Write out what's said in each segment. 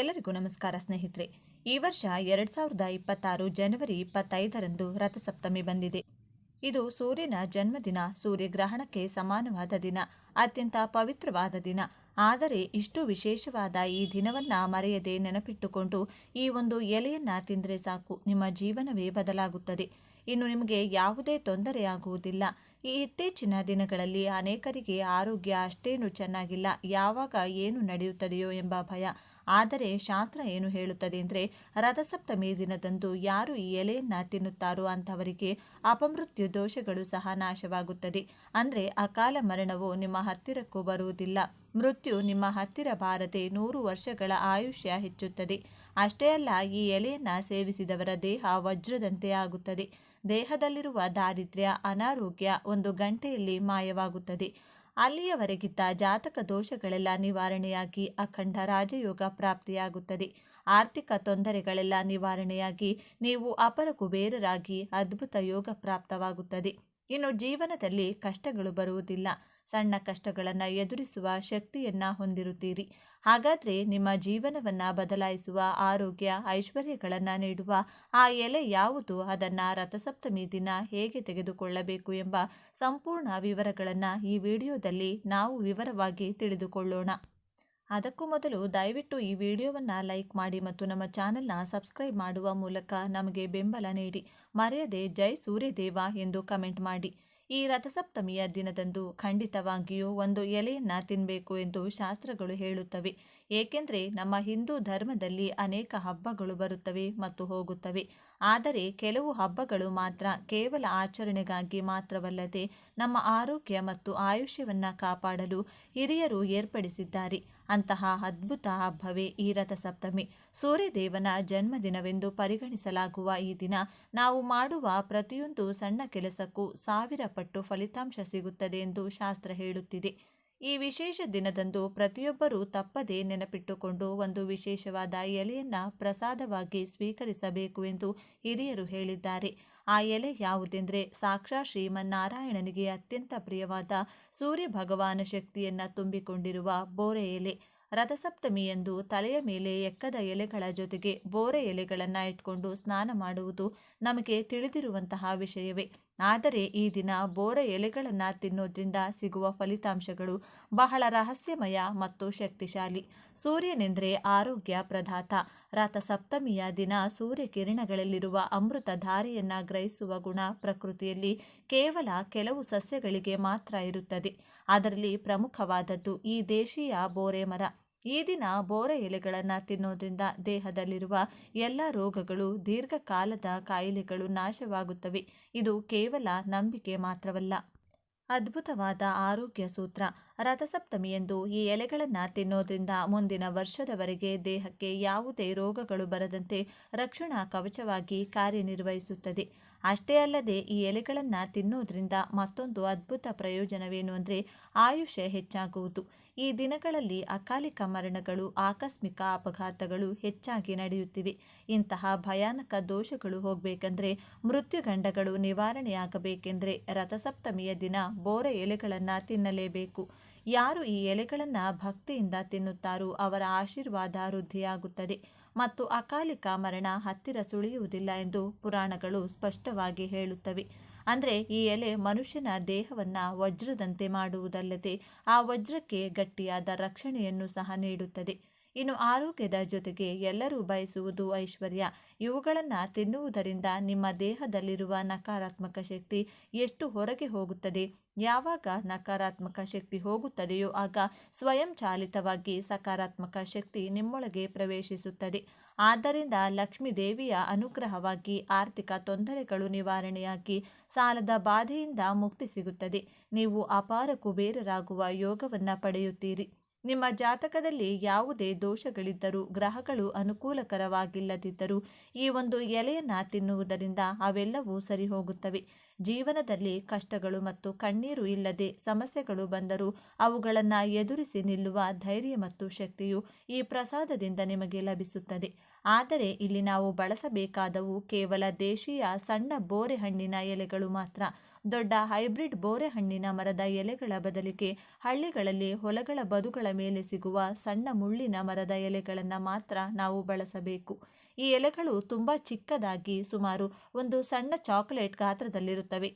ಎಲ್ಲರಿಗೂ ನಮಸ್ಕಾರ ಸ್ನೇಹಿತರೆ. ಈ ವರ್ಷ ಎರಡ್ ಸಾವಿರದ ಇಪ್ಪತ್ತಾರು ಜನವರಿ ಇಪ್ಪತ್ತೈದರಂದು ರಥಸಪ್ತಮಿ ಬಂದಿದೆ. ಇದು ಸೂರ್ಯನ ಜನ್ಮದಿನ, ಸೂರ್ಯಗ್ರಹಣಕ್ಕೆ ಸಮಾನವಾದ ದಿನ, ಅತ್ಯಂತ ಪವಿತ್ರವಾದ ದಿನ. ಆದರೆ ಇಷ್ಟು ವಿಶೇಷವಾದ ಈ ದಿನವನ್ನ ಮರೆಯದೆ ನೆನಪಿಟ್ಟುಕೊಂಡು ಈ ಒಂದು ಎಲೆಯನ್ನ ತಿಂದರೆ ಸಾಕು, ನಿಮ್ಮ ಜೀವನವೇ ಬದಲಾಗುತ್ತದೆ. ಇನ್ನು ನಿಮಗೆ ಯಾವುದೇ ತೊಂದರೆಯಾಗುವುದಿಲ್ಲ ಈ ಇತ್ತೀಚಿನ ದಿನಗಳಲ್ಲಿ ಅನೇಕರಿಗೆ ಆರೋಗ್ಯ ಅಷ್ಟೇನು ಚೆನ್ನಾಗಿಲ್ಲ. ಯಾವಾಗ ಏನು ನಡೆಯುತ್ತದೆಯೋ ಎಂಬ ಭಯ. ಆದರೆ ಶಾಸ್ತ್ರ ಏನು ಹೇಳುತ್ತದೆ ಅಂದರೆ, ರಥಸಪ್ತಮಿ ದಿನದಂದು ಯಾರು ಈ ಎಲೆಯನ್ನು ತಿನ್ನುತ್ತಾರೋ ಅಂಥವರಿಗೆ ಅಪಮೃತ್ಯು ದೋಷಗಳು ಸಹ ನಾಶವಾಗುತ್ತದೆ. ಅಂದರೆ ಅಕಾಲ ಮರಣವು ನಿಮ್ಮ ಹತ್ತಿರಕ್ಕೂ ಬರುವುದಿಲ್ಲ. ಮೃತ್ಯು ನಿಮ್ಮ ಹತ್ತಿರ ಬಾರದೆ ನೂರು ವರ್ಷಗಳ ಆಯುಷ್ಯ ಹೆಚ್ಚುತ್ತದೆ. ಅಷ್ಟೇ ಅಲ್ಲ, ಈ ಎಲೆಯನ್ನು ಸೇವಿಸಿದವರ ದೇಹ ವಜ್ರದಂತೆ ಆಗುತ್ತದೆ. ದೇಹದಲ್ಲಿರುವ ದಾರಿದ್ರ್ಯ, ಅನಾರೋಗ್ಯ ಒಂದು ಗಂಟೆಯಲ್ಲಿ ಮಾಯವಾಗುತ್ತದೆ. ಅಲ್ಲಿಯವರೆಗಿದ್ದ ಜಾತಕ ದೋಷಗಳೆಲ್ಲ ನಿವಾರಣೆಯಾಗಿ ಅಖಂಡ ರಾಜಯೋಗ ಪ್ರಾಪ್ತಿಯಾಗುತ್ತದೆ. ಆರ್ಥಿಕ ತೊಂದರೆಗಳೆಲ್ಲ ನಿವಾರಣೆಯಾಗಿ ನೀವು ಅಪರ ಕುಬೇರರಾಗಿ ಅದ್ಭುತ ಯೋಗ ಪ್ರಾಪ್ತವಾಗುತ್ತದೆ. ಇನ್ನು ಜೀವನದಲ್ಲಿ ಕಷ್ಟಗಳು ಬರುವುದಿಲ್ಲ. ಸಣ್ಣ ಕಷ್ಟಗಳನ್ನು ಎದುರಿಸುವ ಶಕ್ತಿಯನ್ನ ಹೊಂದಿರುತ್ತೀರಿ. ಹಾಗಾದರೆ ನಿಮ್ಮ ಜೀವನವನ್ನ ಬದಲಾಯಿಸುವ ಆರೋಗ್ಯ, ಐಶ್ವರ್ಯಗಳನ್ನು ನೀಡುವ ಆ ಎಲೆ ಯಾವುದು? ಅದನ್ನು ರಥಸಪ್ತಮಿ ದಿನ ಹೇಗೆ ತೆಗೆದುಕೊಳ್ಳಬೇಕು ಎಂಬ ಸಂಪೂರ್ಣ ವಿವರಗಳನ್ನು ಈ ವಿಡಿಯೋದಲ್ಲಿ ನಾವು ವಿವರವಾಗಿ ತಿಳಿದುಕೊಳ್ಳೋಣ. ಅದಕ್ಕೂ ಮೊದಲು ದಯವಿಟ್ಟು ಈ ವಿಡಿಯೋವನ್ನು ಲೈಕ್ ಮಾಡಿ ಮತ್ತು ನಮ್ಮ ಚಾನೆಲ್ನ ಸಬ್ಸ್ಕ್ರೈಬ್ ಮಾಡುವ ಮೂಲಕ ನಮಗೆ ಬೆಂಬಲ ನೀಡಿ. ಮರೆಯದೆ ಜೈ ಸೂರ್ಯದೇವ ಎಂದು ಕಮೆಂಟ್ ಮಾಡಿ. ಈ ರಥಸಪ್ತಮಿಯ ದಿನದಂದು ಖಂಡಿತವಾಗಿಯೂ ಒಂದು ಎಲೆಯನ್ನ ತಿನ್ನಬೇಕು ಎಂದು ಶಾಸ್ತ್ರಗಳು ಹೇಳುತ್ತವೆ. ಏಕೆಂದರೆ ನಮ್ಮ ಹಿಂದೂ ಧರ್ಮದಲ್ಲಿ ಅನೇಕ ಹಬ್ಬಗಳು ಬರುತ್ತವೆ ಮತ್ತು ಹೋಗುತ್ತವೆ. ಆದರೆ ಕೆಲವು ಹಬ್ಬಗಳು ಮಾತ್ರ ಕೇವಲ ಆಚರಣೆಗಾಗಿ ಮಾತ್ರವಲ್ಲದೆ ನಮ್ಮ ಆರೋಗ್ಯ ಮತ್ತು ಆಯುಷ್ಯವನ್ನು ಕಾಪಾಡಲು ಹಿರಿಯರು ಏರ್ಪಡಿಸಿದ್ದಾರೆ. ಅಂತಹ ಅದ್ಭುತ ಹಬ್ಬವೇ ಈ ರಥಸಪ್ತಮಿ. ಸೂರ್ಯದೇವನ ಜನ್ಮದಿನವೆಂದು ಪರಿಗಣಿಸಲಾಗುವ ಈ ದಿನ ನಾವು ಮಾಡುವ ಪ್ರತಿಯೊಂದು ಸಣ್ಣ ಕೆಲಸಕ್ಕೂ ಸಾವಿರ ಪಟ್ಟು ಫಲಿತಾಂಶ ಸಿಗುತ್ತದೆ ಎಂದು ಶಾಸ್ತ್ರ ಹೇಳುತ್ತಿದೆ. ಈ ವಿಶೇಷ ದಿನದಂದು ಪ್ರತಿಯೊಬ್ಬರೂ ತಪ್ಪದೇ ನೆನಪಿಟ್ಟುಕೊಂಡು ಒಂದು ವಿಶೇಷವಾದ ಎಲೆಯನ್ನ ಪ್ರಸಾದವಾಗಿ ಸ್ವೀಕರಿಸಬೇಕು ಎಂದು ಹಿರಿಯರು ಹೇಳಿದ್ದಾರೆ. ಆ ಎಲೆ ಯಾವುದೆಂದರೆ ಸಾಕ್ಷಾತ್ ಶ್ರೀಮನ್ನಾರಾಯಣನಿಗೆ ಅತ್ಯಂತ ಪ್ರಿಯವಾದ ಸೂರ್ಯ ಭಗವಾನ ಶಕ್ತಿಯನ್ನ ತುಂಬಿಕೊಂಡಿರುವ ಬೋರೆ ಎಲೆ. ರಥಸಪ್ತಮಿಯಂದು ತಲೆಯ ಮೇಲೆ ಎಕ್ಕದ ಎಲೆಗಳ ಜೊತೆಗೆ ಬೋರೆ ಎಲೆಗಳನ್ನು ಇಟ್ಕೊಂಡು ಸ್ನಾನ ಮಾಡುವುದು ನಮಗೆ ತಿಳಿದಿರುವಂತಹ ವಿಷಯವೇ. ಆದರೆ ಈ ದಿನ ಬೋರೆ ಎಲೆಗಳನ್ನು ತಿನ್ನೋದ್ರಿಂದ ಸಿಗುವ ಫಲಿತಾಂಶಗಳು ಬಹಳ ರಹಸ್ಯಮಯ ಮತ್ತು ಶಕ್ತಿಶಾಲಿ. ಸೂರ್ಯನೆಂದರೆ ಆರೋಗ್ಯ ಪ್ರದಾತ ರಥಸಪ್ತಮಿಯ ದಿನ ಸೂರ್ಯ ಕಿರಣಗಳಲ್ಲಿರುವ ಅಮೃತ ಧಾರೆಯನ್ನು ಗ್ರಹಿಸುವ ಗುಣ ಪ್ರಕೃತಿಯಲ್ಲಿ ಕೇವಲ ಕೆಲವು ಸಸ್ಯಗಳಿಗೆ ಮಾತ್ರ ಇರುತ್ತದೆ. ಅದರಲ್ಲಿ ಪ್ರಮುಖವಾದದ್ದು ಈ ದೇಶೀಯ ಬೋರೆ ಮರ. ಈ ದಿನ ಬೋರೆ ಎಲೆಗಳನ್ನು ತಿನ್ನೋದ್ರಿಂದ ದೇಹದಲ್ಲಿರುವ ಎಲ್ಲ ರೋಗಗಳು ದೀರ್ಘಕಾಲದ ಕಾಯಿಲೆಗಳು ನಾಶವಾಗುತ್ತವೆ. ಇದು ಕೇವಲ ನಂಬಿಕೆ ಮಾತ್ರವಲ್ಲ. ಅದ್ಭುತವಾದ ಆರೋಗ್ಯ ಸೂತ್ರ. ರಥಸಪ್ತಮಿಯಂದು ಈ ಎಲೆಗಳನ್ನು ತಿನ್ನೋದ್ರಿಂದ ಮುಂದಿನ ವರ್ಷದವರೆಗೆ ದೇಹಕ್ಕೆ ಯಾವುದೇ ರೋಗಗಳು ಬರದಂತೆ ರಕ್ಷಣಾ ಕವಚವಾಗಿ ಕಾರ್ಯನಿರ್ವಹಿಸುತ್ತದೆ. ಅಷ್ಟೇ ಅಲ್ಲದೆ ಈ ಎಲೆಗಳನ್ನು ತಿನ್ನೋದ್ರಿಂದ ಮತ್ತೊಂದು ಅದ್ಭುತ ಪ್ರಯೋಜನವೇನು ಅಂದರೆ ಆಯುಷ್ಯ ಹೆಚ್ಚಾಗುವುದು. ಈ ದಿನಗಳಲ್ಲಿ ಅಕಾಲಿಕ ಮರಣಗಳು, ಆಕಸ್ಮಿಕ ಅಪಘಾತಗಳು ಹೆಚ್ಚಾಗಿ ನಡೆಯುತ್ತಿವೆ. ಇಂತಹ ಭಯಾನಕ ದೋಷಗಳು ಹೋಗಬೇಕೆಂದರೆ ಮೃತ್ಯುಗಂಡಗಳು ನಿವಾರಣೆಯಾಗಬೇಕೆಂದರೆ ರಥಸಪ್ತಮಿಯ ದಿನ ಬೋರ ಎಲೆಗಳನ್ನು ತಿನ್ನಲೇಬೇಕು. ಯಾರು ಈ ಎಲೆಗಳನ್ನು ಭಕ್ತಿಯಿಂದ ತಿನ್ನುತ್ತಾರೋ ಅವರ ಆಶೀರ್ವಾದ ವೃದ್ಧಿಯಾಗುತ್ತದೆ. ಮತ್ತು ಅಕಾಲಿಕ ಮರಣ ಹತ್ತಿರ ಸುಳಿಯುವುದಿಲ್ಲ ಎಂದು ಪುರಾಣಗಳು ಸ್ಪಷ್ಟವಾಗಿ ಹೇಳುತ್ತವೆ. ಅಂದರೆ ಈ ಎಲೆ ಮನುಷ್ಯನ ದೇಹವನ್ನು ವಜ್ರದಂತೆ ಮಾಡುವುದಲ್ಲದೆ ಆ ವಜ್ರಕ್ಕೆ ಗಟ್ಟಿಯಾದ ರಕ್ಷಣೆಯನ್ನು ಸಹ ನೀಡುತ್ತದೆ. ಇನ್ನು ಆರೋಗ್ಯದ ಜೊತೆಗೆ ಎಲ್ಲರೂ ಬಯಸುವುದು ಐಶ್ವರ್ಯ. ಇವುಗಳನ್ನು ತಿನ್ನುವುದರಿಂದ ನಿಮ್ಮ ದೇಹದಲ್ಲಿರುವ ನಕಾರಾತ್ಮಕ ಶಕ್ತಿ ಎಷ್ಟು ಹೊರಗೆ ಹೋಗುತ್ತದೆ? ಯಾವಾಗ ನಕಾರಾತ್ಮಕ ಶಕ್ತಿ ಹೋಗುತ್ತದೆಯೋ ಆಗ ಸ್ವಯಂ ಚಾಲಿತವಾಗಿ ಸಕಾರಾತ್ಮಕ ಶಕ್ತಿ ನಿಮ್ಮೊಳಗೆ ಪ್ರವೇಶಿಸುತ್ತದೆ. ಆದ್ದರಿಂದ ಲಕ್ಷ್ಮೀ ದೇವಿಯ ಅನುಗ್ರಹವಾಗಿ ಆರ್ಥಿಕ ತೊಂದರೆಗಳು ನಿವಾರಣೆಯಾಗಿ ಸಾಲದ ಬಾಧೆಯಿಂದ ಮುಕ್ತಿ ಸಿಗುತ್ತದೆ. ನೀವು ಅಪಾರ ಕುಬೇರರಾಗುವ ಯೋಗವನ್ನು ಪಡೆಯುತ್ತೀರಿ. ನಿಮ್ಮ ಜಾತಕದಲ್ಲಿ ಯಾವುದೇ ದೋಷಗಳಿದ್ದರೂ, ಗ್ರಹಗಳು ಅನುಕೂಲಕರವಾಗಿಲ್ಲದಿದ್ದರೂ, ಈ ಒಂದು ಎಲೆಯನ್ನು ತಿನ್ನುವುದರಿಂದ ಅವೆಲ್ಲವೂ ಸರಿ ಹೋಗುತ್ತವೆ ಜೀವನದಲ್ಲಿ ಕಷ್ಟಗಳು ಮತ್ತು ಕಣ್ಣೀರು ಇಲ್ಲದೆ ಸಮಸ್ಯೆಗಳು ಬಂದರೂ, ಅವುಗಳನ್ನು ಎದುರಿಸಿ ನಿಲ್ಲುವ ಧೈರ್ಯ ಮತ್ತು ಶಕ್ತಿಯು ಈ ಪ್ರಸಾದದಿಂದ ನಿಮಗೆ ಲಭಿಸುತ್ತದೆ. ಆದರೆ ಇಲ್ಲಿ ನಾವು ಬಳಸಬೇಕಾದವು ಕೇವಲ ದೇಶೀಯ ಸಣ್ಣ ಬೋರೆ ಹಣ್ಣಿನ ಎಲೆಗಳು ಮಾತ್ರ. ದೊಡ್ಡ ಹೈಬ್ರಿಡ್ ಬೋರೆ ಹಣ್ಣಿನ ಮರದ ಎಲೆಗಳ ಬದಲಿಗೆ ಹಳ್ಳಿಗಳಲ್ಲಿ ಹೊಲಗಳ ಬದುಗಳ ಮೇಲೆ ಸಿಗುವ ಸಣ್ಣ ಮುಳ್ಳಿನ ಮರದ ಎಲೆಗಳನ್ನು ಮಾತ್ರ ನಾವು ಬಳಸಬೇಕು. ಈ ಎಲೆಗಳು ತುಂಬ ಚಿಕ್ಕದಾಗಿ ಸುಮಾರು ಒಂದು ಸಣ್ಣ ಚಾಕೊಲೇಟ್ ಗಾತ್ರದಲ್ಲಿರುತ್ತವೆ.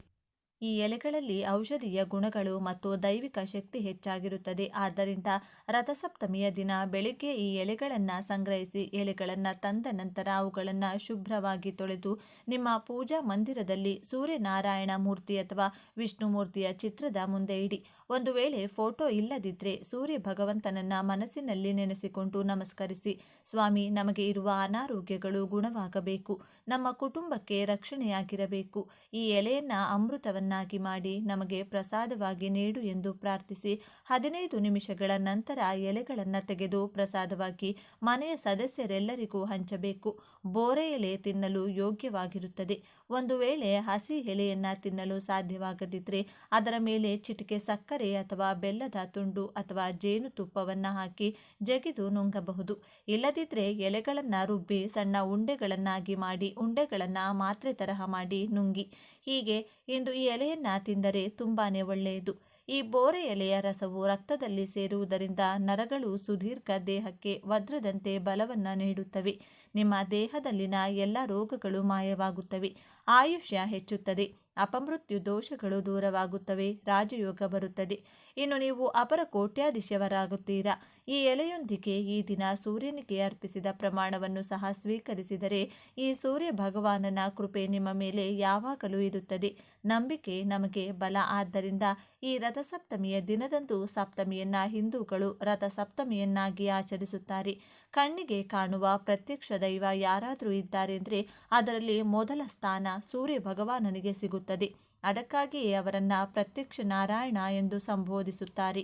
ಈ ಎಲೆಗಳಲ್ಲಿ ಔಷಧೀಯ ಗುಣಗಳು ಮತ್ತು ದೈವಿಕ ಶಕ್ತಿ ಹೆಚ್ಚಾಗಿರುತ್ತದೆ. ಆದ್ದರಿಂದ ರಥಸಪ್ತಮಿಯ ದಿನ ಬೆಳಿಗ್ಗೆ ಈ ಎಲೆಗಳನ್ನು ಸಂಗ್ರಹಿಸಿ ಎಲೆಗಳನ್ನು ತಂದ ನಂತರ ಅವುಗಳನ್ನು ಶುಭ್ರವಾಗಿ ತೊಳೆದು ನಿಮ್ಮ ಪೂಜಾ ಮಂದಿರದಲ್ಲಿ ಸೂರ್ಯನಾರಾಯಣ ಮೂರ್ತಿ ಅಥವಾ ವಿಷ್ಣು ಮೂರ್ತಿಯ ಚಿತ್ರದ ಮುಂದೆ ಇಡಿ. ಒಂದು ವೇಳೆ ಫೋಟೋ ಇಲ್ಲದಿದ್ದರೆ ಸೂರ್ಯ ಭಗವಂತನನ್ನ ಮನಸ್ಸಿನಲ್ಲಿ ನೆನೆಸಿಕೊಂಡು ನಮಸ್ಕರಿಸಿ. ಸ್ವಾಮಿ, ನಮಗೆ ಇರುವ ಅನಾರೋಗ್ಯಗಳು ಗುಣವಾಗಬೇಕು. ನಮ್ಮ ಕುಟುಂಬಕ್ಕೆ ರಕ್ಷಣೆಯಾಗಿರಬೇಕು. ಈ ಎಲೆಯನ್ನ ಅಮೃತವನ್ನಾಗಿ ಮಾಡಿ ನಮಗೆ ಪ್ರಸಾದವಾಗಿ ನೀಡು ಎಂದು ಪ್ರಾರ್ಥಿಸಿ ಹದಿನೈದು ನಿಮಿಷಗಳ ನಂತರ ಎಲೆಗಳನ್ನು ತೆಗೆದು ಪ್ರಸಾದವಾಗಿ ಮನೆಯ ಸದಸ್ಯರೆಲ್ಲರಿಗೂ ಹಂಚಬೇಕು. ಬೋರೆ ಎಲೆ ತಿನ್ನಲು ಯೋಗ್ಯವಾಗಿರುತ್ತದೆ. ಒಂದು ವೇಳೆ ಹಸಿ ಎಲೆಯನ್ನ ತಿನ್ನಲು ಸಾಧ್ಯವಾಗದಿದ್ದರೆ ಅದರ ಮೇಲೆ ಚಿಟಿಕೆ ಸಕ್ಕರೆ ಅಥವಾ ಬೆಲ್ಲದ ತುಂಡು ಅಥವಾ ಜೇನುತುಪ್ಪವನ್ನು ಹಾಕಿ ಜಗಿದು ನುಂಗಬಹುದು. ಇಲ್ಲದಿದ್ದರೆ ಎಲೆಗಳನ್ನು ರುಬ್ಬಿ ಸಣ್ಣ ಉಂಡೆಗಳನ್ನಾಗಿ ಮಾಡಿ ಉಂಡೆಗಳನ್ನು ಮಾತ್ರೆ ತರಹ ಮಾಡಿ ನುಂಗಿ. ಹೀಗೆ ಇಂದು ಈ ಎಲೆಯನ್ನು ತಿಂದರೆ ತುಂಬಾ ಒಳ್ಳೆಯದು. ಈ ಬೋರೆ ಎಲೆಯ ರಸವು ರಕ್ತದಲ್ಲಿ ಸೇರುವುದರಿಂದ ನರಗಳು ಸುದೀರ್ಘ ದೇಹಕ್ಕೆ ವಜ್ರದಂತೆ ಬಲವನ್ನು ನೀಡುತ್ತವೆ. ನಿಮ್ಮ ದೇಹದಲ್ಲಿನ ಎಲ್ಲ ರೋಗಗಳು ಮಾಯವಾಗುತ್ತವೆ. ಆಯುಷ್ಯ ಹೆಚ್ಚುತ್ತದೆ. ಅಪಮೃತ್ಯು ದೋಷಗಳು ದೂರವಾಗುತ್ತವೆ. ರಾಜಯೋಗ ಬರುತ್ತದೆ. ಇನ್ನು ನೀವು ಅಪರ ಕೋಟ್ಯಾಧೀಶವರಾಗುತ್ತೀರಾ ಈ ಎಲೆಯೊಂದಿಗೆ ಈ ದಿನ ಸೂರ್ಯನಿಗೆ ಅರ್ಪಿಸಿದ ಪ್ರಮಾಣವನ್ನು ಸಹ ಸ್ವೀಕರಿಸಿದರೆ ಈ ಸೂರ್ಯ ಭಗವಾನನ ಕೃಪೆ ನಿಮ್ಮ ಮೇಲೆ ಯಾವಾಗಲೂ ಇರುತ್ತದೆ. ನಂಬಿಕೆ ನಮಗೆ ಬಲ. ಆದ್ದರಿಂದ ಈ ರಥಸಪ್ತಮಿಯ ದಿನದಂದು ಸಪ್ತಮಿಯನ್ನ ಹಿಂದೂಗಳು ರಥಸಪ್ತಮಿಯನ್ನಾಗಿ ಆಚರಿಸುತ್ತಾರೆ. ಕಣ್ಣಿಗೆ ಕಾಣುವ ಪ್ರತ್ಯಕ್ಷ ದೈವ ಯಾರಾದರೂ ಇದ್ದಾರೆಂದರೆ ಅದರಲ್ಲಿ ಮೊದಲ ಸ್ಥಾನ ಸೂರ್ಯ ಭಗವಾನನಿಗೆ ಸಿಗುತ್ತದೆ. ಅದಕ್ಕಾಗಿಯೇ ಅವರನ್ನು ಪ್ರತ್ಯಕ್ಷ ನಾರಾಯಣ ಎಂದು ಸಂಬೋಧಿಸುತ್ತಾರೆ.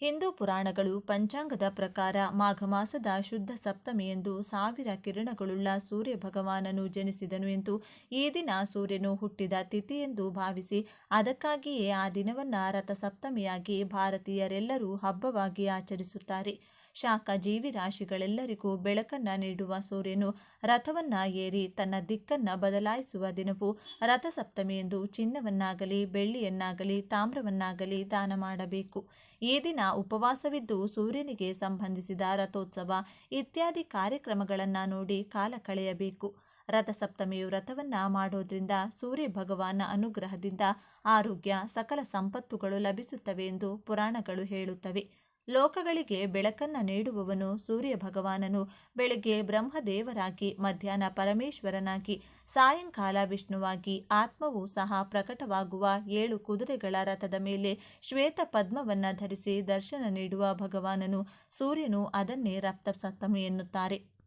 ಹಿಂದೂ ಪುರಾಣಗಳು ಪಂಚಾಂಗದ ಪ್ರಕಾರ ಮಾಘ ಮಾಸದ ಶುದ್ಧ ಸಪ್ತಮಿಯೆಂದು ಸಾವಿರ ಕಿರಣಗಳುಳ್ಳ ಸೂರ್ಯ ಭಗವಾನನು ಜನಿಸಿದನು ಎಂದು ಈ ದಿನ ಸೂರ್ಯನು ಹುಟ್ಟಿದ ತಿಥಿಯೆಂದು ಭಾವಿಸಿ ಅದಕ್ಕಾಗಿಯೇ ಆ ದಿನವನ್ನು ರಥಸಪ್ತಮಿಯಾಗಿ ಭಾರತೀಯರೆಲ್ಲರೂ ಹಬ್ಬವಾಗಿ ಆಚರಿಸುತ್ತಾರೆ. ಶಾಖ ಜೀವಿ ರಾಶಿಗಳೆಲ್ಲರಿಗೂ ಬೆಳಕನ್ನ ನೀಡುವ ಸೂರ್ಯನು ರಥವನ್ನ ಏರಿ ತನ್ನ ದಿಕ್ಕನ್ನ ಬದಲಾಯಿಸುವ ದಿನವು ರಥಸಪ್ತಮಿ ಎಂದು ಚಿನ್ನವನ್ನಾಗಲಿ, ಬೆಳ್ಳಿಯನ್ನಾಗಲಿ, ತಾಮ್ರವನ್ನಾಗಲಿ ದಾನ ಮಾಡಬೇಕು. ಈ ದಿನ ಉಪವಾಸವಿದ್ದು ಸೂರ್ಯನಿಗೆ ಸಂಬಂಧಿಸಿದ ರಥೋತ್ಸವ ಇತ್ಯಾದಿ ಕಾರ್ಯಕ್ರಮಗಳನ್ನು ನೋಡಿ ಕಾಲ ಕಳೆಯಬೇಕು. ರಥಸಪ್ತಮಿಯು ವ್ರತವನ್ನ ಮಾಡೋದ್ರಿಂದ ಸೂರ್ಯ ಭಗವಾನ ಅನುಗ್ರಹದಿಂದ ಆರೋಗ್ಯ, ಸಕಲ ಸಂಪತ್ತುಗಳು ಲಭಿಸುತ್ತವೆ ಎಂದು ಪುರಾಣಗಳು ಹೇಳುತ್ತವೆ. ಲೋಕಗಳಿಗೆ ಬೆಳಕನ್ನ ನೀಡುವವನು ಸೂರ್ಯ ಭಗವಾನನು ಬೆಳಗ್ಗೆ ಬ್ರಹ್ಮದೇವರಾಗಿ, ಮಧ್ಯಾಹ್ನ ಪರಮೇಶ್ವರನಾಗಿ, ಸಾಯಂಕಾಲ ವಿಷ್ಣುವಾಗಿ, ಆತ್ಮವು ಸಹ ಪ್ರಕಟವಾಗುವ ಏಳು ಕುದುರೆಗಳ ರಥದ ಮೇಲೆ ಶ್ವೇತ ಪದ್ಮವನ್ನ ಧರಿಸಿ ದರ್ಶನ ನೀಡುವ ಭಗವಾನನು. ಸೂರ್ಯನು ಅದನ್ನೇ ರಕ್ತಸಪ್ತಮಿ ಎನ್ನುತ್ತಾರೆ.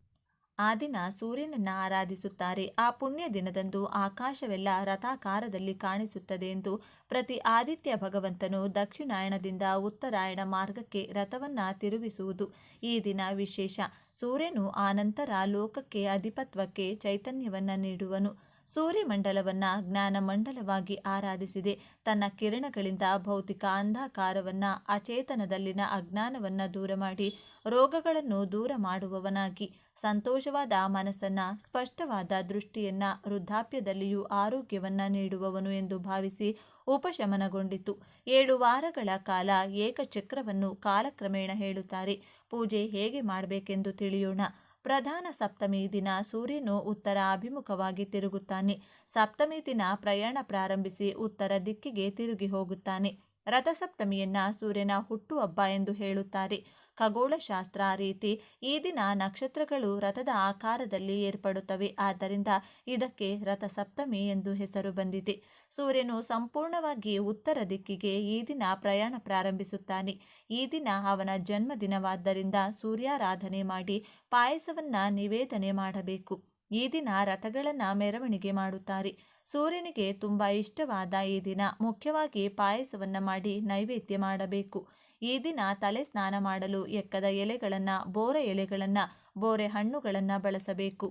ಆ ದಿನ ಸೂರ್ಯನನ್ನ ಆರಾಧಿಸುತ್ತಾರೆ. ಆ ಪುಣ್ಯ ದಿನದಂದು ಆಕಾಶವೆಲ್ಲ ರಥಾಕಾರದಲ್ಲಿ ಕಾಣಿಸುತ್ತದೆ ಎಂದು ಪ್ರತಿ ಆದಿತ್ಯ ಭಗವಂತನು ದಕ್ಷಿಣಾಯಣದಿಂದ ಉತ್ತರಾಯಣ ಮಾರ್ಗಕ್ಕೆ ರಥವನ್ನ ತಿರುಗಿಸುವುದು ಈ ದಿನ ವಿಶೇಷ. ಸೂರ್ಯನು ಆನಂತರ ಲೋಕಕ್ಕೆ ಅಧಿಪತ್ವಕ್ಕೆ ಚೈತನ್ಯವನ್ನ ನೀಡುವನು. ಸೂರ್ಯಮಂಡಲವನ್ನ ಜ್ಞಾನ ಮಂಡಲವಾಗಿ ಆರಾಧಿಸಿದೆ. ತನ್ನ ಕಿರಣಗಳಿಂದ ಭೌತಿಕ ಅಂಧಕಾರವನ್ನು, ಅಚೇತನದಲ್ಲಿನ ಅಜ್ಞಾನವನ್ನ ದೂರ ಮಾಡಿ ರೋಗಗಳನ್ನು ದೂರ ಮಾಡುವವನಾಗಿ, ಸಂತೋಷವಾದ ಮನಸ್ಸನ್ನ, ಸ್ಪಷ್ಟವಾದ ದೃಷ್ಟಿಯನ್ನ, ವೃದ್ಧಾಪ್ಯದಲ್ಲಿಯೂ ಆರೋಗ್ಯವನ್ನ ನೀಡುವವನು ಎಂದು ಭಾವಿಸಿ ಉಪಶಮನಗೊಂಡಿತು. ಏಳು ವಾರಗಳ ಕಾಲ ಏಕಚಕ್ರವನ್ನು ಕಾಲಕ್ರಮೇಣ ಹೇಳುತ್ತಾರೆ. ಪೂಜೆ ಹೇಗೆ ಮಾಡಬೇಕೆಂದು ತಿಳಿಯೋಣ. ಪ್ರಧಾನ ಸಪ್ತಮಿ ದಿನ ಸೂರ್ಯನು ಉತ್ತರ ಅಭಿಮುಖವಾಗಿ ತಿರುಗುತ್ತಾನೆ. ಸಪ್ತಮಿ ದಿನ ಪ್ರಯಾಣ ಪ್ರಾರಂಭಿಸಿ ಉತ್ತರ ದಿಕ್ಕಿಗೆ ತಿರುಗಿ ಹೋಗುತ್ತಾನೆ. ರಥಸಪ್ತಮಿಯನ್ನ ಸೂರ್ಯನ ಹುಟ್ಟುಹಬ್ಬ ಎಂದು ಹೇಳುತ್ತಾರೆ. ಖಗೋಳಶಾಸ್ತ್ರ ರೀತಿ ಈ ದಿನ ನಕ್ಷತ್ರಗಳು ರಥದ ಆಕಾರದಲ್ಲಿ ಏರ್ಪಡುತ್ತವೆ. ಆದ್ದರಿಂದ ಇದಕ್ಕೆ ರಥಸಪ್ತಮಿ ಎಂದು ಹೆಸರು ಬಂದಿದೆ. ಸೂರ್ಯನು ಸಂಪೂರ್ಣವಾಗಿ ಉತ್ತರ ದಿಕ್ಕಿಗೆ ಈ ದಿನ ಪ್ರಯಾಣ ಪ್ರಾರಂಭಿಸುತ್ತಾನೆ. ಈ ದಿನ ಅವನ ಜನ್ಮದಿನವಾದ್ದರಿಂದ ಸೂರ್ಯಾರಾಧನೆ ಮಾಡಿ ಪಾಯಸವನ್ನ ನಿವೇದನೆ ಮಾಡಬೇಕು. ಈ ದಿನ ರಥಗಳನ್ನು ಮೆರವಣಿಗೆ ಮಾಡುತ್ತಾರೆ. ಸೂರ್ಯನಿಗೆ ತುಂಬ ಇಷ್ಟವಾದ ಈ ದಿನ ಮುಖ್ಯವಾಗಿ ಪಾಯಸವನ್ನ ಮಾಡಿ ನೈವೇದ್ಯ ಮಾಡಬೇಕು. ಈ ದಿನ ತಲೆ ಸ್ನಾನ ಮಾಡಲು ಎಕ್ಕದ ಎಲೆಗಳನ್ನು, ಬೋರೆ ಎಲೆಗಳನ್ನು, ಬೋರೆ ಹಣ್ಣುಗಳನ್ನು ಬಳಸಬೇಕು.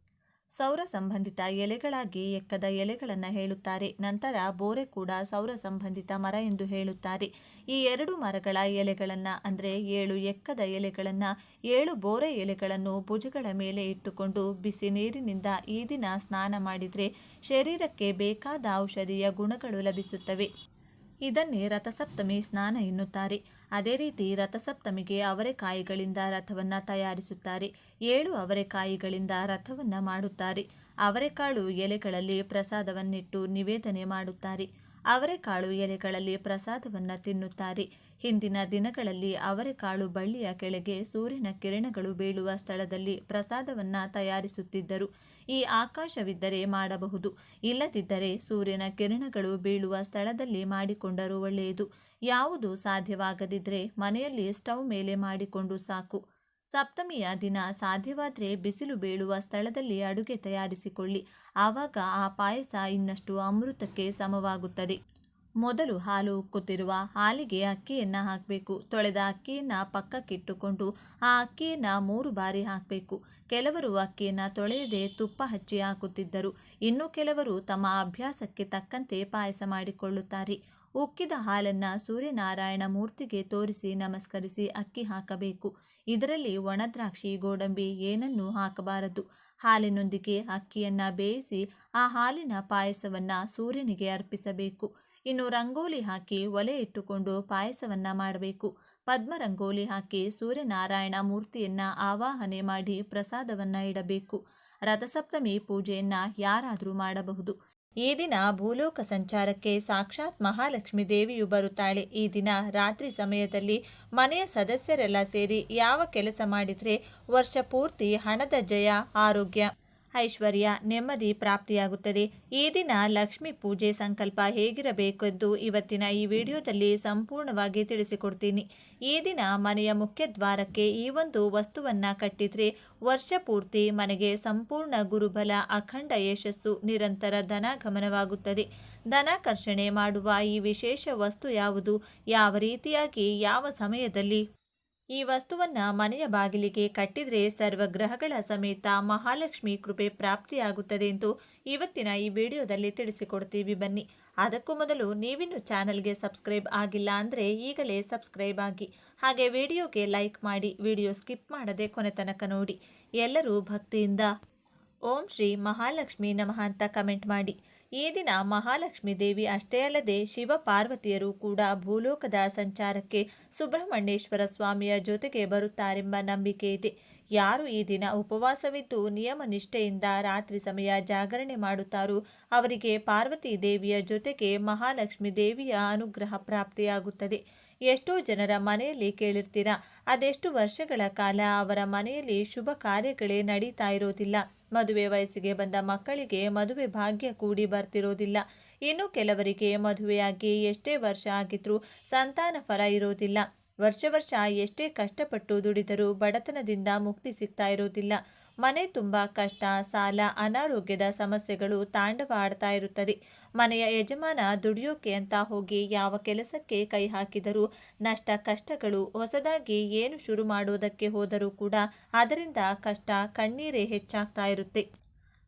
ಸೌರ ಸಂಬಂಧಿತ ಎಲೆಗಳಾಗಿ ಎಕ್ಕದ ಎಲೆಗಳನ್ನು ಹೇಳುತ್ತಾರೆ. ನಂತರ ಬೋರೆ ಕೂಡ ಸೌರ ಸಂಬಂಧಿತ ಮರ ಎಂದು ಹೇಳುತ್ತಾರೆ. ಈ ಎರಡು ಮರಗಳ ಎಲೆಗಳನ್ನು, ಅಂದರೆ ಏಳು ಎಕ್ಕದ ಎಲೆಗಳನ್ನು, ಏಳು ಬೋರೆ ಎಲೆಗಳನ್ನು ಭುಜಗಳ ಮೇಲೆ ಇಟ್ಟುಕೊಂಡು ಬಿಸಿ ನೀರಿನಿಂದ ಈ ದಿನ ಸ್ನಾನ ಮಾಡಿದರೆ ಶರೀರಕ್ಕೆ ಬೇಕಾದ ಔಷಧೀಯ ಗುಣಗಳು ಲಭಿಸುತ್ತವೆ. ಇದನ್ನೇ ರಥಸಪ್ತಮಿ ಸ್ನಾನ ಎನ್ನುತ್ತಾರೆ. ಅದೇ ರೀತಿ ರಥಸಪ್ತಮಿಗೆ ಅವರೆಕಾಯಿಗಳಿಂದ ರಥವನ್ನು ತಯಾರಿಸುತ್ತಾರೆ. ಏಳು ಅವರೆಕಾಯಿಗಳಿಂದ ರಥವನ್ನು ಮಾಡುತ್ತಾರೆ. ಅವರೆಕಾಳು ಎಲೆಗಳಲ್ಲಿ ಪ್ರಸಾದವನ್ನಿಟ್ಟು ನಿವೇದನೆ ಮಾಡುತ್ತಾರೆ. ಅವರೆಕಾಳು ಎಲೆಗಳಲ್ಲಿ ಪ್ರಸಾದವನ್ನು ತಿನ್ನುತ್ತಾರೆ. ಹಿಂದಿನ ದಿನಗಳಲ್ಲಿ ಅವರೆಕಾಳು ಬಳ್ಳಿಯ ಕೆಳಗೆ ಸೂರ್ಯನ ಕಿರಣಗಳು ಬೀಳುವ ಸ್ಥಳದಲ್ಲಿ ಪ್ರಸಾದವನ್ನು ತಯಾರಿಸುತ್ತಿದ್ದರು. ಈ ಆಕಾಶವಿದ್ದರೆ ಮಾಡಬಹುದು, ಇಲ್ಲದಿದ್ದರೆ ಸೂರ್ಯನ ಕಿರಣಗಳು ಬೀಳುವ ಸ್ಥಳದಲ್ಲಿ ಮಾಡಿಕೊಂಡರೂ ಒಳ್ಳೆಯದು. ಯಾವುದು ಸಾಧ್ಯವಾಗದಿದ್ದರೆ ಮನೆಯಲ್ಲಿ ಸ್ಟವ್ ಮೇಲೆ ಮಾಡಿಕೊಂಡು ಸಾಕು. ಸಪ್ತಮಿಯ ದಿನ ಸಾಧ್ಯವಾದರೆ ಬಿಸಿಲು ಬೀಳುವ ಸ್ಥಳದಲ್ಲಿ ಅಡುಗೆ ತಯಾರಿಸಿಕೊಳ್ಳಿ. ಆವಾಗ ಆ ಪಾಯಸ ಇನ್ನಷ್ಟು ಅಮೃತಕ್ಕೆ ಸಮವಾಗುತ್ತದೆ. ಮೊದಲು ಹಾಲು ಉಕ್ಕುತ್ತಿರುವ ಹಾಲಿಗೆ ಅಕ್ಕಿಯನ್ನು ಹಾಕಬೇಕು. ತೊಳೆದ ಅಕ್ಕಿಯನ್ನು ಪಕ್ಕಕ್ಕಿಟ್ಟುಕೊಂಡು ಆ ಅಕ್ಕಿಯನ್ನು ಮೂರು ಬಾರಿ ಹಾಕಬೇಕು. ಕೆಲವರು ಅಕ್ಕಿಯನ್ನು ತೊಳೆಯದೆ ತುಪ್ಪ ಹಚ್ಚಿ ಹಾಕುತ್ತಿದ್ದರು. ಇನ್ನು ಕೆಲವರು ತಮ್ಮ ಅಭ್ಯಾಸಕ್ಕೆ ತಕ್ಕಂತೆ ಪಾಯಸ ಮಾಡಿಕೊಳ್ಳುತ್ತಾರೆ. ಉಕ್ಕಿದ ಹಾಲನ್ನು ಸೂರ್ಯನಾರಾಯಣ ಮೂರ್ತಿಗೆ ತೋರಿಸಿ ನಮಸ್ಕರಿಸಿ ಅಕ್ಕಿ ಹಾಕಬೇಕು. ಇದರಲ್ಲಿ ಒಣದ್ರಾಕ್ಷಿ, ಗೋಡಂಬಿ ಏನನ್ನೂ ಹಾಕಬಾರದು. ಹಾಲಿನೊಂದಿಗೆ ಅಕ್ಕಿಯನ್ನು ಬೇಯಿಸಿ ಆ ಹಾಲಿನ ಪಾಯಸವನ್ನು ಸೂರ್ಯನಿಗೆ ಅರ್ಪಿಸಬೇಕು. ಇನ್ನು ರಂಗೋಲಿ ಹಾಕಿ ಒಲೆ ಇಟ್ಟುಕೊಂಡು ಪಾಯಸವನ್ನು ಮಾಡಬೇಕು. ಪದ್ಮ ರಂಗೋಲಿ ಹಾಕಿ ಸೂರ್ಯನಾರಾಯಣ ಮೂರ್ತಿಯನ್ನು ಆವಾಹನೆ ಮಾಡಿ ಪ್ರಸಾದವನ್ನು ಇಡಬೇಕು. ರಥಸಪ್ತಮಿ ಪೂಜೆಯನ್ನು ಯಾರಾದರೂ ಮಾಡಬಹುದು. ಈ ದಿನ ಭೂಲೋಕ ಸಂಚಾರಕ್ಕೆ ಸಾಕ್ಷಾತ್ ಮಹಾಲಕ್ಷ್ಮೀ ದೇವಿಯು ಬರುತ್ತಾಳೆ. ಈ ದಿನ ರಾತ್ರಿ ಸಮಯದಲ್ಲಿ ಮನೆಯ ಸದಸ್ಯರೆಲ್ಲ ಸೇರಿ ಯಾವ ಕೆಲಸ ಮಾಡಿದರೆ ವರ್ಷ ಪೂರ್ತಿ ಹಣದ ಜಯ, ಆರೋಗ್ಯ. ಐಶ್ವರ್ಯ, ನೆಮ್ಮದಿ ಪ್ರಾಪ್ತಿಯಾಗುತ್ತದೆ. ಈ ದಿನ ಲಕ್ಷ್ಮಿ ಪೂಜೆ ಸಂಕಲ್ಪ ಹೇಗಿರಬೇಕೆಂದು ಇವತ್ತಿನ ಈ ವಿಡಿಯೋದಲ್ಲಿ ಸಂಪೂರ್ಣವಾಗಿ ತಿಳಿಸಿಕೊಡ್ತೀನಿ. ಈ ದಿನ ಮನೆಯ ಮುಖ್ಯ ದ್ವಾರಕ್ಕೆ ಈ ಒಂದು ವಸ್ತುವನ್ನು ಕಟ್ಟಿದರೆ ವರ್ಷ ಪೂರ್ತಿ ಮನೆಗೆ ಸಂಪೂರ್ಣ ಗುರುಬಲ, ಅಖಂಡ ಯಶಸ್ಸು, ನಿರಂತರ ಧನಾಗಮನವಾಗುತ್ತದೆ. ಧನಾಕರ್ಷಣೆ ಮಾಡುವ ಈ ವಿಶೇಷ ವಸ್ತು ಯಾವುದು? ಯಾವ ರೀತಿಯಾಗಿ, ಯಾವ ಸಮಯದಲ್ಲಿ? ಈ ವಸ್ತುವನ್ನು ಮನೆಯ ಬಾಗಿಲಿಗೆ ಕಟ್ಟಿದರೆ ಸರ್ವಗ್ರಹಗಳ ಸಮೇತ ಮಹಾಲಕ್ಷ್ಮಿ ಕೃಪೆ ಪ್ರಾಪ್ತಿಯಾಗುತ್ತದೆ ಎಂದು ಇವತ್ತಿನ ಈ ವಿಡಿಯೋದಲ್ಲಿ ತಿಳಿಸಿಕೊಡ್ತೀವಿ ಬನ್ನಿ. ಅದಕ್ಕೂ ಮೊದಲು ನೀವಿನ್ನು ಚಾನಲ್ಗೆ ಸಬ್ಸ್ಕ್ರೈಬ್ ಆಗಿಲ್ಲ ಅಂದರೆ ಈಗಲೇ ಸಬ್ಸ್ಕ್ರೈಬ್ ಆಗಿ. ಹಾಗೆ ವಿಡಿಯೋಗೆ ಲೈಕ್ ಮಾಡಿ, ವಿಡಿಯೋ ಸ್ಕಿಪ್ ಮಾಡದೆ ಕೊನೆ ತನಕ ನೋಡಿ. ಎಲ್ಲರೂ ಭಕ್ತಿಯಿಂದ ಓಂ ಶ್ರೀ ಮಹಾಲಕ್ಷ್ಮಿ ನಮಃ ಅಂತ ಕಮೆಂಟ್ ಮಾಡಿ. ಈ ದಿನ ಮಹಾಲಕ್ಷ್ಮೀ ದೇವಿ ಅಷ್ಟೇ ಅಲ್ಲದೆ ಶಿವ ಪಾರ್ವತಿಯರು ಕೂಡ ಭೂಲೋಕದ ಸಂಚಾರಕ್ಕೆ ಸುಬ್ರಹ್ಮಣ್ಯೇಶ್ವರ ಸ್ವಾಮಿಯ ಜೊತೆಗೆ ಬರುತ್ತಾರೆಂಬ ನಂಬಿಕೆ ಇದೆ. ಯಾರು ಈ ದಿನ ಉಪವಾಸವಿದ್ದು ನಿಯಮ ನಿಷ್ಠೆಯಿಂದ ರಾತ್ರಿ ಸಮಯ ಜಾಗರಣೆ ಮಾಡುತ್ತಾರೋ ಅವರಿಗೆ ಪಾರ್ವತಿ ದೇವಿಯ ಜೊತೆಗೆ ಮಹಾಲಕ್ಷ್ಮಿ ದೇವಿಯ ಅನುಗ್ರಹ ಪ್ರಾಪ್ತಿಯಾಗುತ್ತದೆ. ಎಷ್ಟೋ ಜನರ ಮನೆಯಲ್ಲಿ ಕೇಳಿರ್ತೀರಾ, ಅದೆಷ್ಟು ವರ್ಷಗಳ ಕಾಲ ಅವರ ಮನೆಯಲ್ಲಿ ಶುಭ ಕಾರ್ಯಗಳೇ ನಡೀತಾ ಇರೋದಿಲ್ಲ. ಮದುವೆ ವಯಸ್ಸಿಗೆ ಬಂದ ಮಕ್ಕಳಿಗೆ ಮದುವೆ ಭಾಗ್ಯ ಕೂಡಿ ಬರ್ತಿರೋದಿಲ್ಲ. ಇನ್ನು ಕೆಲವರಿಗೆ ಮದುವೆಯಾಗಿ ಎಷ್ಟೇ ವರ್ಷ ಆಗಿದ್ರೂ ಸಂತಾನ ಫಲ ಇರೋದಿಲ್ಲ. ವರ್ಷ ವರ್ಷ ಎಷ್ಟೇ ಕಷ್ಟಪಟ್ಟು ದುಡಿದರೂ ಬಡತನದಿಂದ ಮುಕ್ತಿ ಸಿಗ್ತಾ ಇರೋದಿಲ್ಲ. ಮನೆ ತುಂಬ ಕಷ್ಟ, ಸಾಲ, ಅನಾರೋಗ್ಯದ ಸಮಸ್ಯೆಗಳು ತಾಂಡವಾಡ್ತಾ ಇರುತ್ತದೆ. ಮನೆಯ ಯಜಮಾನ ದುಡಿಯೋಕೆ ಅಂತ ಹೋಗಿ ಯಾವ ಕೆಲಸಕ್ಕೆ ಕೈ ಹಾಕಿದರೂ ನಷ್ಟ ಕಷ್ಟಗಳು ಹೊಸದಾಗಿ ಏನು ಶುರು ಮಾಡೋದಕ್ಕೆ ಹೋದರೂ ಕೂಡ ಅದರಿಂದ ಕಷ್ಟ ಕಣ್ಣೀರೇ ಹೆಚ್ಚಾಗ್ತಾ ಇರುತ್ತೆ.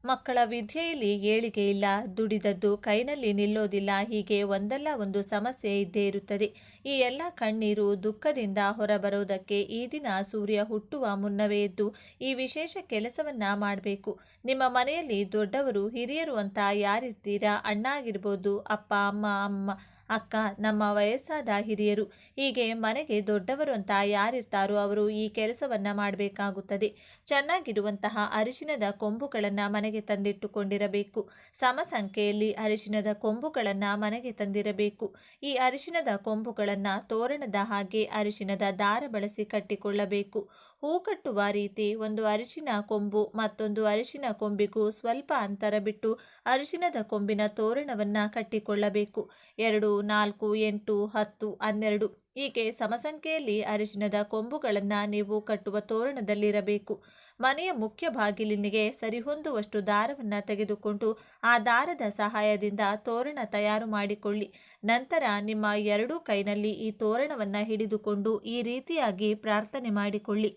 ಮಕ್ಕಳ ವಿದ್ಯೆಯಲ್ಲಿ ಏಳಿಗೆ ಇಲ್ಲ. ದುಡಿದದ್ದು ಕೈನಲ್ಲಿ ನಿಲ್ಲೋದಿಲ್ಲ. ಹೀಗೆ ಒಂದಲ್ಲ ಒಂದು ಸಮಸ್ಯೆ ಇದ್ದೇ ಇರುತ್ತದೆ. ಈ ಎಲ್ಲ ಕಣ್ಣೀರು ದುಃಖದಿಂದ ಹೊರಬರೋದಕ್ಕೆ ಈ ದಿನ ಸೂರ್ಯ ಹುಟ್ಟುವ ಮುನ್ನವೇ ಎದ್ದು ಈ ವಿಶೇಷ ಕೆಲಸವನ್ನ ಮಾಡಬೇಕು. ನಿಮ್ಮ ಮನೆಯಲ್ಲಿ ದೊಡ್ಡವರು, ಹಿರಿಯರು ಅಂತ ಯಾರಿರ್ತೀರಾ? ಅಣ್ಣ ಆಗಿರ್ಬೋದು ಅಪ್ಪ, ಅಮ್ಮ ಅಮ್ಮ ಅಕ್ಕ, ನಮ್ಮ ವಯಸ್ಸಾದ ಹಿರಿಯರು. ಹೀಗೆ ಮನೆಗೆ ದೊಡ್ಡವರು ಅಂತ ಯಾರಿರ್ತಾರೋ ಅವರು ಈ ಕೆಲಸವನ್ನ ಮಾಡಬೇಕಾಗುತ್ತದೆ. ಚೆನ್ನಾಗಿರುವಂತಹ ಅರಿಶಿನದ ಕೊಂಬುಗಳನ್ನು ಮನೆಗೆ ತಂದಿಟ್ಟುಕೊಂಡಿರಬೇಕು. ಸಮ ಸಂಖ್ಯೆಯಲ್ಲಿ ಅರಿಶಿನದ ಕೊಂಬುಗಳನ್ನು ಮನೆಗೆ ತಂದಿರಬೇಕು. ಈ ಅರಿಶಿನದ ಕೊಂಬುಗಳನ್ನು ತೋರಣದ ಹಾಗೆ ಅರಿಶಿನದ ದಾರ ಬಳಸಿ ಕಟ್ಟಿಕೊಳ್ಳಬೇಕು. ಹೂ ಕಟ್ಟುವ ರೀತಿ ಒಂದು ಅರಿಶಿನ ಕೊಂಬು ಮತ್ತೊಂದು ಅರಿಶಿನ ಕೊಂಬಿಗೂ ಸ್ವಲ್ಪ ಅಂತರ ಬಿಟ್ಟು ಅರಿಶಿನದ ಕೊಂಬಿನ ತೋರಣವನ್ನು ಕಟ್ಟಿಕೊಳ್ಳಬೇಕು. ಎರಡು, ನಾಲ್ಕು, ಎಂಟು, ಹತ್ತು, ಹನ್ನೆರಡು ಹೀಗೆ ಸಮಸಂಖ್ಯೆಯಲ್ಲಿ ಅರಿಶಿನದ ಕೊಂಬುಗಳನ್ನು ನೀವು ಕಟ್ಟುವ ತೋರಣದಲ್ಲಿರಬೇಕು. ಮನೆಯ ಮುಖ್ಯ ಬಾಗಿಲಿನಿಗೆ ಸರಿಹೊಂದುವಷ್ಟು ದಾರವನ್ನು ತೆಗೆದುಕೊಂಡು ಆ ದಾರದ ಸಹಾಯದಿಂದ ತೋರಣ ತಯಾರು ಮಾಡಿಕೊಳ್ಳಿ. ನಂತರ ನಿಮ್ಮ ಎರಡೂ ಕೈನಲ್ಲಿ ಈ ತೋರಣವನ್ನು ಹಿಡಿದುಕೊಂಡು ಈ ರೀತಿಯಾಗಿ ಪ್ರಾರ್ಥನೆ ಮಾಡಿಕೊಳ್ಳಿ.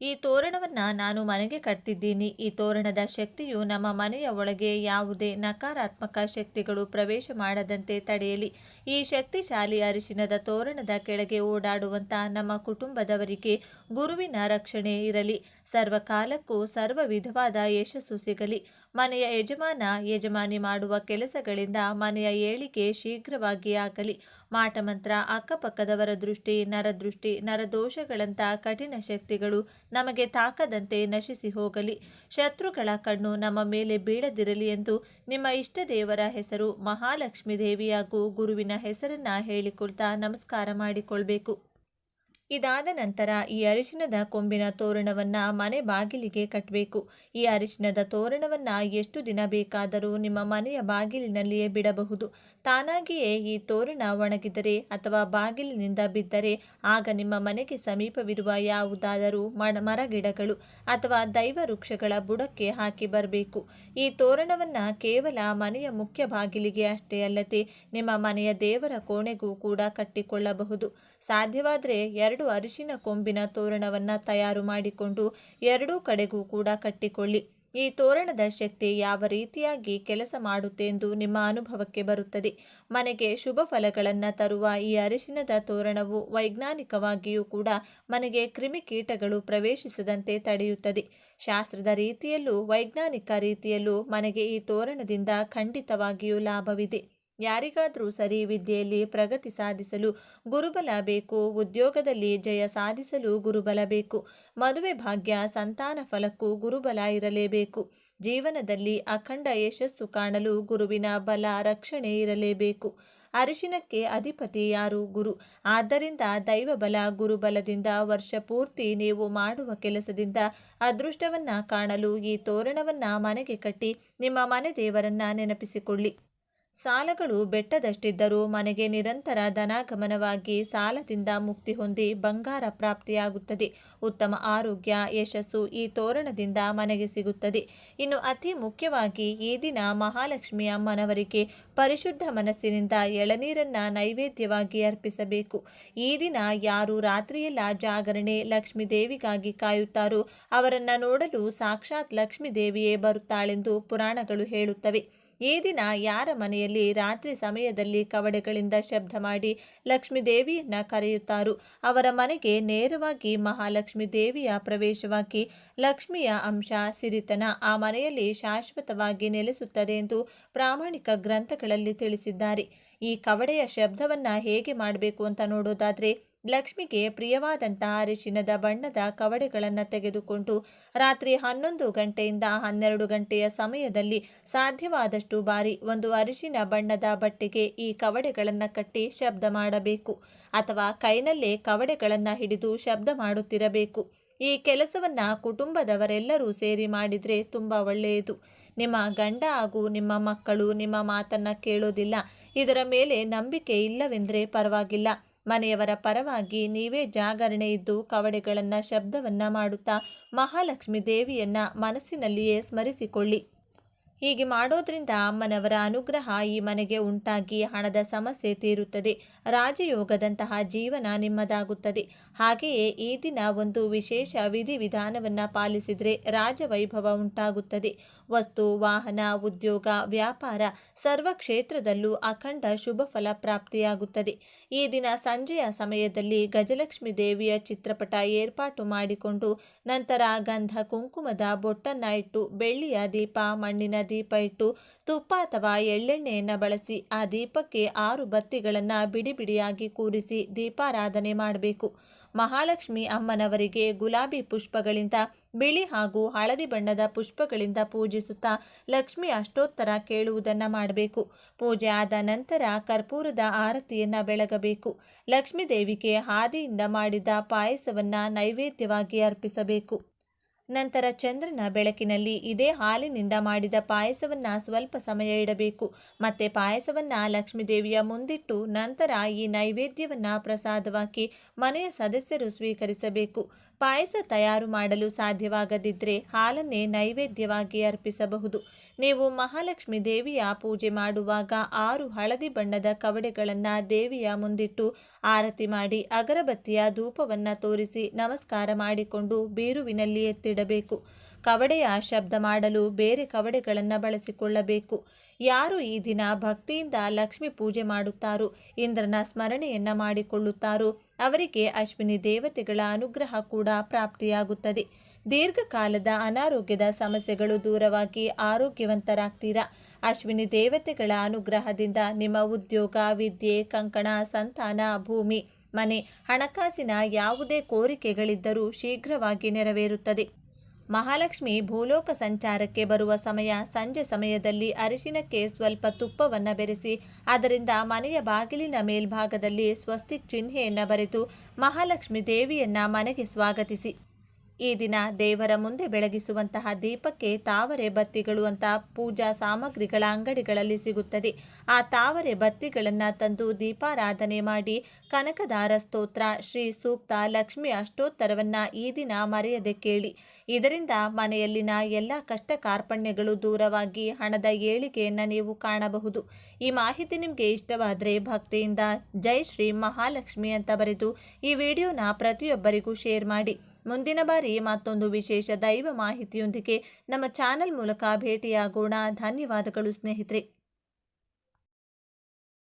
ಈ ತೋರಣವನ್ನು ನಾನು ಮನೆಗೆ ಕಟ್ತಿದ್ದೀನಿ ಈ ತೋರಣದ ಶಕ್ತಿಯು ನಮ್ಮ ಮನೆಯ ಒಳಗೆ ಯಾವುದೇ ನಕಾರಾತ್ಮಕ ಶಕ್ತಿಗಳು ಪ್ರವೇಶ ಮಾಡದಂತೆ ತಡೆಯಲಿ. ಈ ಶಕ್ತಿಶಾಲಿ ಅರಿಶಿನದ ತೋರಣದ ಕೆಳಗೆ ಓಡಾಡುವಂಥ ನಮ್ಮ ಕುಟುಂಬದವರಿಗೆ ಗುರುವಿನ ರಕ್ಷಣೆ ಇರಲಿ. ಸರ್ವಕಾಲಕ್ಕೂ ಸರ್ವ ವಿಧವಾದ ಯಶಸ್ಸು ಸಿಗಲಿ. ಮನೆಯ ಯಜಮಾನ ಯಜಮಾನಿ ಮಾಡುವ ಕೆಲಸಗಳಿಂದ ಮನೆಯ ಏಳಿಗೆ ಶೀಘ್ರವಾಗಿ ಆಗಲಿ. ಮಾಟಮಂತ್ರ, ಅಕ್ಕಪಕ್ಕದವರ ದೃಷ್ಟಿ, ನರದೃಷ್ಟಿ, ನರದೋಷಗಳಂಥ ಕಠಿಣ ಶಕ್ತಿಗಳು ನಮಗೆ ತಾಕದಂತೆ ನಶಿಸಿ ಹೋಗಲಿ. ಶತ್ರುಗಳ ಕಣ್ಣು ನಮ್ಮ ಮೇಲೆ ಬೀಳದಿರಲಿ ಎಂದು ನಿಮ್ಮ ಇಷ್ಟ ದೇವರ ಹೆಸರು ಮಹಾಲಕ್ಷ್ಮೀ ದೇವಿ ಹಾಗೂ ಗುರುವಿನ ಹೆಸರನ್ನ ಹೇಳಿಕೊಳ್ತಾ ನಮಸ್ಕಾರ ಮಾಡಿಕೊಳ್ಬೇಕು. ಇದಾದ ನಂತರ ಈ ಅರಿಶಿನದ ಕೊಂಬಿನ ತೋರಣವನ್ನ ಮನೆ ಬಾಗಿಲಿಗೆ ಕಟ್ಟಬೇಕು ಈ ಅರಿಶಿನದ ತೋರಣವನ್ನ ಎಷ್ಟು ದಿನ ಬೇಕಾದರೂ ನಿಮ್ಮ ಮನೆಯ ಬಾಗಿಲಿನಲ್ಲಿಯೇ ಬಿಡಬಹುದು. ತಾನಾಗಿಯೇ ಈ ತೋರಣ ಒಣಗಿದರೆ ಅಥವಾ ಬಾಗಿಲಿನಿಂದ ಬಿದ್ದರೆ ಆಗ ನಿಮ್ಮ ಮನೆಗೆ ಸಮೀಪವಿರುವ ಯಾವುದಾದರೂ ಮರ ಮರಗಿಡಗಳು ಅಥವಾ ದೈವ ವೃಕ್ಷಗಳ ಬುಡಕ್ಕೆ ಹಾಕಿ ಬರಬೇಕು. ಈ ತೋರಣವನ್ನ ಕೇವಲ ಮನೆಯ ಮುಖ್ಯ ಬಾಗಿಲಿಗೆ ಅಷ್ಟೇ ಅಲ್ಲದೆ ನಿಮ್ಮ ಮನೆಯ ದೇವರ ಕೋಣೆಗೂ ಕೂಡ ಕಟ್ಟಿಕೊಳ್ಳಬಹುದು. ಸಾಧ್ಯವಾದರೆ ಎರಡು ಅರಿಶಿನ ಕೊಂಬಿನ ತೋರಣವನ್ನು ತಯಾರು ಮಾಡಿಕೊಂಡು ಎರಡೂ ಕಡೆಗೂ ಕೂಡ ಕಟ್ಟಿಕೊಳ್ಳಿ. ಈ ತೋರಣದ ಶಕ್ತಿ ಯಾವ ರೀತಿಯಾಗಿ ಕೆಲಸ ಮಾಡುತ್ತೆ ಎಂದು ನಿಮ್ಮ ಅನುಭವಕ್ಕೆ ಬರುತ್ತದೆ. ಮನೆಗೆ ಶುಭ ಫಲಗಳನ್ನು ತರುವ ಈ ಅರಿಶಿನದ ತೋರಣವು ವೈಜ್ಞಾನಿಕವಾಗಿಯೂ ಕೂಡ ಮನೆಗೆ ಕ್ರಿಮಿಕೀಟಗಳು ಪ್ರವೇಶಿಸದಂತೆ ತಡೆಯುತ್ತದೆ. ಶಾಸ್ತ್ರದ ರೀತಿಯಲ್ಲೂ ವೈಜ್ಞಾನಿಕ ರೀತಿಯಲ್ಲೂ ಮನೆಗೆ ಈ ತೋರಣದಿಂದ ಖಂಡಿತವಾಗಿಯೂ ಲಾಭವಿದೆ. ಯಾರಿಗಾದರೂ ಸರಿ ವಿದ್ಯೆಯಲ್ಲಿ ಪ್ರಗತಿ ಸಾಧಿಸಲು ಗುರುಬಲ ಬೇಕು, ಉದ್ಯೋಗದಲ್ಲಿ ಜಯ ಸಾಧಿಸಲು ಗುರುಬಲ ಬೇಕು. ಮದುವೆ ಭಾಗ್ಯ, ಸಂತಾನ ಫಲಕ್ಕೂ ಗುರುಬಲ ಇರಲೇಬೇಕು. ಜೀವನದಲ್ಲಿ ಅಖಂಡ ಯಶಸ್ಸು ಕಾಣಲು ಗುರುವಿನ ಬಲ, ರಕ್ಷಣೆ ಇರಲೇಬೇಕು. ಅರಿಶಿನಕ್ಕೆ ಅಧಿಪತಿ ಯಾರು? ಗುರು. ಆದ್ದರಿಂದ ದೈವಬಲ ಗುರುಬಲದಿಂದ ವರ್ಷ ಪೂರ್ತಿ ನೀವು ಮಾಡುವ ಕೆಲಸದಿಂದ ಅದೃಷ್ಟವನ್ನ ಕಾಣಲು ಈ ತೋರಣವನ್ನ ಮನೆಗೆ ಕಟ್ಟಿ ನಿಮ್ಮ ಮನೆ ದೇವರನ್ನ ನೆನಪಿಸಿಕೊಳ್ಳಿ. ಸಾಲಗಳು ಬೆಟ್ಟದಷ್ಟಿದ್ದರೂ ಮನೆಗೆ ನಿರಂತರ ಧನಾಗಮನವಾಗಿ ಸಾಲದಿಂದ ಮುಕ್ತಿ ಹೊಂದಿ ಬಂಗಾರ ಪ್ರಾಪ್ತಿಯಾಗುತ್ತದೆ. ಉತ್ತಮ ಆರೋಗ್ಯ, ಯಶಸ್ಸು ಈ ತೋರಣದಿಂದ ಮನೆಗೆ ಸಿಗುತ್ತದೆ. ಇನ್ನು ಅತಿ ಮುಖ್ಯವಾಗಿ ಈ ದಿನ ಮಹಾಲಕ್ಷ್ಮಿ ಅಮ್ಮನವರಿಗೆ ಪರಿಶುದ್ಧ ಮನಸ್ಸಿನಿಂದ ಎಳನೀರನ್ನ ನೈವೇದ್ಯವಾಗಿ ಅರ್ಪಿಸಬೇಕು. ಈ ದಿನ ಯಾರು ರಾತ್ರಿಯೆಲ್ಲ ಜಾಗರಣೆ ಲಕ್ಷ್ಮೀ ದೇವಿಗಾಗಿ ಕಾಯುತ್ತಾರೋ ಅವರನ್ನು ನೋಡಲು ಸಾಕ್ಷಾತ್ ಲಕ್ಷ್ಮೀ ದೇವಿಯೇ ಬರುತ್ತಾಳೆಂದು ಪುರಾಣಗಳು ಹೇಳುತ್ತವೆ. ಈ ದಿನ ಯಾರ ಮನೆಯಲ್ಲಿ ರಾತ್ರಿ ಸಮಯದಲ್ಲಿ ಕವಡೆಗಳಿಂದ ಶಬ್ದ ಮಾಡಿ ಲಕ್ಷ್ಮೀ ದೇವಿಯನ್ನ ಕರೆಯುತ್ತಾರೋ? ಅವರ ಮನೆಗೆ ನೇರವಾಗಿ ಮಹಾಲಕ್ಷ್ಮಿ ದೇವಿಯ ಪ್ರವೇಶವಾಗಿ ಲಕ್ಷ್ಮಿಯ ಅಂಶ ಸಿರಿತನ ಆ ಮನೆಯಲ್ಲಿ ಶಾಶ್ವತವಾಗಿ ನೆಲೆಸುತ್ತದೆ ಎಂದು ಪ್ರಾಮಾಣಿಕ ಗ್ರಂಥಗಳಲ್ಲಿ ತಿಳಿಸಿದ್ದಾರೆ. ಈ ಕವಡೆಯ ಶಬ್ದವನ್ನ ಹೇಗೆ ಮಾಡಬೇಕು ಅಂತ ನೋಡೋದಾದ್ರೆ ಲಕ್ಷ್ಮಿಗೆ ಪ್ರಿಯವಾದಂತಹ ಅರಿಶಿನದ ಬಣ್ಣದ ಕವಡೆಗಳನ್ನು ತೆಗೆದುಕೊಂಡು ರಾತ್ರಿ ಹನ್ನೊಂದು ಗಂಟೆಯಿಂದ ಹನ್ನೆರಡು ಗಂಟೆಯ ಸಮಯದಲ್ಲಿ ಸಾಧ್ಯವಾದಷ್ಟು ಬಾರಿ ಒಂದು ಅರಿಶಿನ ಬಣ್ಣದ ಬಟ್ಟೆಗೆ ಈ ಕವಡೆಗಳನ್ನು ಕಟ್ಟಿ ಶಬ್ದ ಮಾಡಬೇಕು ಅಥವಾ ಕೈನಲ್ಲೇ ಕವಡೆಗಳನ್ನು ಹಿಡಿದು ಶಬ್ದ ಮಾಡುತ್ತಿರಬೇಕು. ಈ ಕೆಲಸವನ್ನು ಕುಟುಂಬದವರೆಲ್ಲರೂ ಸೇರಿ ಮಾಡಿದರೆ ತುಂಬ ಒಳ್ಳೆಯದು. ನಿಮ್ಮ ಗಂಡ ಹಾಗೂ ನಿಮ್ಮ ಮಕ್ಕಳು ನಿಮ್ಮ ಮಾತನ್ನ ಕೇಳೋದಿಲ್ಲ. ಇದರ ಮೇಲೆ ನಂಬಿಕೆ ಇಲ್ಲವೆಂದರೆ ಪರವಾಗಿಲ್ಲ. ಮನೆಯವರ ಪರವಾಗಿ ನೀವೇ ಜಾಗರಣೆ ಇದ್ದು ಕವಡೆಗಳನ್ನು ಶಬ್ದವನ್ನ ಮಾಡುತ್ತಾ ಮಹಾಲಕ್ಷ್ಮಿ ದೇವಿಯನ್ನು ಮನಸ್ಸಿನಲ್ಲಿಯೇ ಸ್ಮರಿಸಿಕೊಳ್ಳಿ. ಹೀಗೆ ಮಾಡೋದ್ರಿಂದ ಅಮ್ಮನವರ ಅನುಗ್ರಹ ಈ ಮನೆಗೆ ಉಂಟಾಗಿ ಹಣದ ಸಮಸ್ಯೆ ತೀರುತ್ತದೆ. ರಾಜಯೋಗದಂತಹ ಜೀವನ ನಿಮ್ಮದಾಗುತ್ತದೆ. ಹಾಗೆಯೇ ಈ ದಿನ ಒಂದು ವಿಶೇಷ ವಿಧಿವಿಧಾನವನ್ನು ಪಾಲಿಸಿದರೆ ರಾಜವೈಭವ ಉಂಟಾಗುತ್ತದೆ. ವಸ್ತು, ವಾಹನ, ಉದ್ಯೋಗ, ವ್ಯಾಪಾರ ಸರ್ವ ಕ್ಷೇತ್ರದಲ್ಲೂ ಅಖಂಡ ಶುಭ ಫಲ ಪ್ರಾಪ್ತಿಯಾಗುತ್ತದೆ. ಈ ದಿನ ಸಂಜೆಯ ಸಮಯದಲ್ಲಿ ಗಜಲಕ್ಷ್ಮಿ ದೇವಿಯ ಚಿತ್ರಪಟ ಏರ್ಪಾಟು ಮಾಡಿಕೊಂಡು ನಂತರ ಗಂಧ ಕುಂಕುಮದ ಬೊಟ್ಟನ್ನ ಇಟ್ಟು ಬೆಳ್ಳಿಯ ದೀಪ, ಮಣ್ಣಿನ ದೀಪ ಇಟ್ಟು ತುಪ್ಪ ಅಥವಾ ಎಳ್ಳೆಣ್ಣೆಯನ್ನು ಬಳಸಿ ಆ ದೀಪಕ್ಕೆ ಆರು ಬತ್ತಿಗಳನ್ನು ಬಿಡಿ ಬಿಡಿಯಾಗಿ ಕೂರಿಸಿ ದೀಪಾರಾಧನೆ ಮಾಡಬೇಕು. ಮಹಾಲಕ್ಷ್ಮಿ ಅಮ್ಮನವರಿಗೆ ಗುಲಾಬಿ ಪುಷ್ಪಗಳಿಂದ ಬಿಳಿ ಹಾಗೂ ಹಳದಿ ಬಣ್ಣದ ಪುಷ್ಪಗಳಿಂದ ಪೂಜಿಸುತ್ತಾ ಲಕ್ಷ್ಮಿ ಅಷ್ಟೋತ್ತರ ಕೇಳುವುದನ್ನು ಮಾಡಬೇಕು. ಪೂಜೆ ಆದ ನಂತರ ಕರ್ಪೂರದ ಆರತಿಯನ್ನು ಬೆಳಗಬೇಕು. ಲಕ್ಷ್ಮೀ ದೇವಿಗೆ ಹಾದಿಯಿಂದ ಮಾಡಿದ ಪಾಯಸವನ್ನು ನೈವೇದ್ಯವಾಗಿ ಅರ್ಪಿಸಬೇಕು. ನಂತರ ಚಂದ್ರನ ಬೆಳಕಿನಲ್ಲಿ ಇದೇ ಹಾಲಿನಿಂದ ಮಾಡಿದ ಪಾಯಸವನ್ನ ಸ್ವಲ್ಪ ಸಮಯ ಇಡಬೇಕು. ಮತ್ತೆ ಪಾಯಸವನ್ನ ಲಕ್ಷ್ಮೀದೇವಿಯ ಮುಂದಿಟ್ಟು ನಂತರ ಈ ನೈವೇದ್ಯವನ್ನ ಪ್ರಸಾದವಾಗಿ ಮನೆಯ ಸದಸ್ಯರು ಸ್ವೀಕರಿಸಬೇಕು. ಪಾಯಸ ತಯಾರು ಮಾಡಲು ಸಾಧ್ಯವಾಗದಿದ್ದರೆ ಹಾಲನ್ನೇ ನೈವೇದ್ಯವಾಗಿ ಅರ್ಪಿಸಬಹುದು. ನೀವು ಮಹಾಲಕ್ಷ್ಮಿ ದೇವಿಯ ಪೂಜೆ ಮಾಡುವಾಗ ಆರು ಹಳದಿ ಬಣ್ಣದ ಕವಡೆಗಳನ್ನು ದೇವಿಯ ಮುಂದಿಟ್ಟು ಆರತಿ ಮಾಡಿ ಅಗರಬತ್ತಿಯ ಧೂಪವನ್ನು ತೋರಿಸಿ ನಮಸ್ಕಾರ ಮಾಡಿಕೊಂಡು ಬೀರುವಿನಲ್ಲಿ ಎತ್ತಿಡಬೇಕು. ಕವಡೆಯ ಶಬ್ದ ಮಾಡಲು ಬೇರೆ ಕವಡೆಗಳನ್ನು ಬಳಸಿಕೊಳ್ಳಬೇಕು. ಯಾರು ಈ ದಿನ ಭಕ್ತಿಯಿಂದ ಲಕ್ಷ್ಮಿ ಪೂಜೆ ಮಾಡುತ್ತಾರೋ? ಇಂದ್ರನ ಸ್ಮರಣೆಯನ್ನ ಮಾಡಿಕೊಳ್ಳುತ್ತಾರೋ? ಅವರಿಗೆ ಅಶ್ವಿನಿ ದೇವತೆಗಳ ಅನುಗ್ರಹ ಕೂಡ ಪ್ರಾಪ್ತಿಯಾಗುತ್ತದೆ. ದೀರ್ಘಕಾಲದ ಅನಾರೋಗ್ಯದ ಸಮಸ್ಯೆಗಳು ದೂರವಾಗಿ ಆರೋಗ್ಯವಂತರಾಗ್ತೀರಾ? ಅಶ್ವಿನಿ ದೇವತೆಗಳ ಅನುಗ್ರಹದಿಂದ ನಿಮ್ಮ ಉದ್ಯೋಗ, ವಿದ್ಯೆ, ಕಂಕಣ, ಸಂತಾನ, ಭೂಮಿ, ಮನೆ, ಹಣಕಾಸಿನ ಯಾವುದೇ ಕೋರಿಕೆಗಳಿದ್ದರೂ ಶೀಘ್ರವಾಗಿ ನೆರವೇರುತ್ತದೆ. ಮಹಾಲಕ್ಷ್ಮಿ ಭೂಲೋಕ ಸಂಚಾರಕ್ಕೆ ಬರುವ ಸಮಯ ಸಂಜೆ ಸಮಯದಲ್ಲಿ ಅರಿಶಿನಕ್ಕೆ ಸ್ವಲ್ಪ ತುಪ್ಪವನ್ನು ಬೆರೆಸಿ, ಅದರಿಂದ ಮನೆಯ ಬಾಗಿಲಿನ ಮೇಲ್ಭಾಗದಲ್ಲಿ ಸ್ವಸ್ತಿಕ್ ಚಿಹ್ನೆಯನ್ನು ಬರೆದು ಮಹಾಲಕ್ಷ್ಮಿ ದೇವಿಯನ್ನ ಮನೆಗೆ ಸ್ವಾಗತಿಸಿ. ಈ ದಿನ ದೇವರ ಮುಂದೆ ಬೆಳಗಿಸುವಂತಹ ದೀಪಕ್ಕೆ ತಾವರೆ ಬತ್ತಿಗಳು ಅಂತ ಪೂಜಾ ಸಾಮಗ್ರಿಗಳ ಅಂಗಡಿಗಳಲ್ಲಿ ಸಿಗುತ್ತದೆ. ಆ ತಾವರೆ ಬತ್ತಿಗಳನ್ನು ತಂದು ದೀಪಾರಾಧನೆ ಮಾಡಿ ಕನಕದಾರ ಸ್ತೋತ್ರ, ಶ್ರೀ ಸೂಕ್ತ ಲಕ್ಷ್ಮಿ ಅಷ್ಟೋತ್ತರವನ್ನು ಈ ದಿನ ಮರೆಯದೆ ಕೇಳಿ. ಇದರಿಂದ ಮನೆಯಲ್ಲಿನ ಎಲ್ಲ ಕಷ್ಟ ಕಾರ್ಪಣ್ಯಗಳು ದೂರವಾಗಿ ಹಣದ ಏಳಿಗೆಯನ್ನು ನೀವು ಕಾಣಬಹುದು. ಈ ಮಾಹಿತಿ ನಿಮಗೆ ಇಷ್ಟವಾದರೆ ಭಕ್ತಿಯಿಂದ ಜೈ ಶ್ರೀ ಮಹಾಲಕ್ಷ್ಮಿ ಅಂತ ಬರೆದು ಈ ವಿಡಿಯೋನ ಪ್ರತಿಯೊಬ್ಬರಿಗೂ ಶೇರ್ ಮಾಡಿ. ಮುಂದಿನ ಬಾರಿ ಮತ್ತೊಂದು ವಿಶೇಷ ದೈವ ಮಾಹಿತಿಯೊಂದಿಗೆ ನಮ್ಮ ಚಾನೆಲ್ ಮೂಲಕ ಭೇಟಿಯಾಗೋಣ. ಧನ್ಯವಾದಗಳು ಸ್ನೇಹಿತರೆ.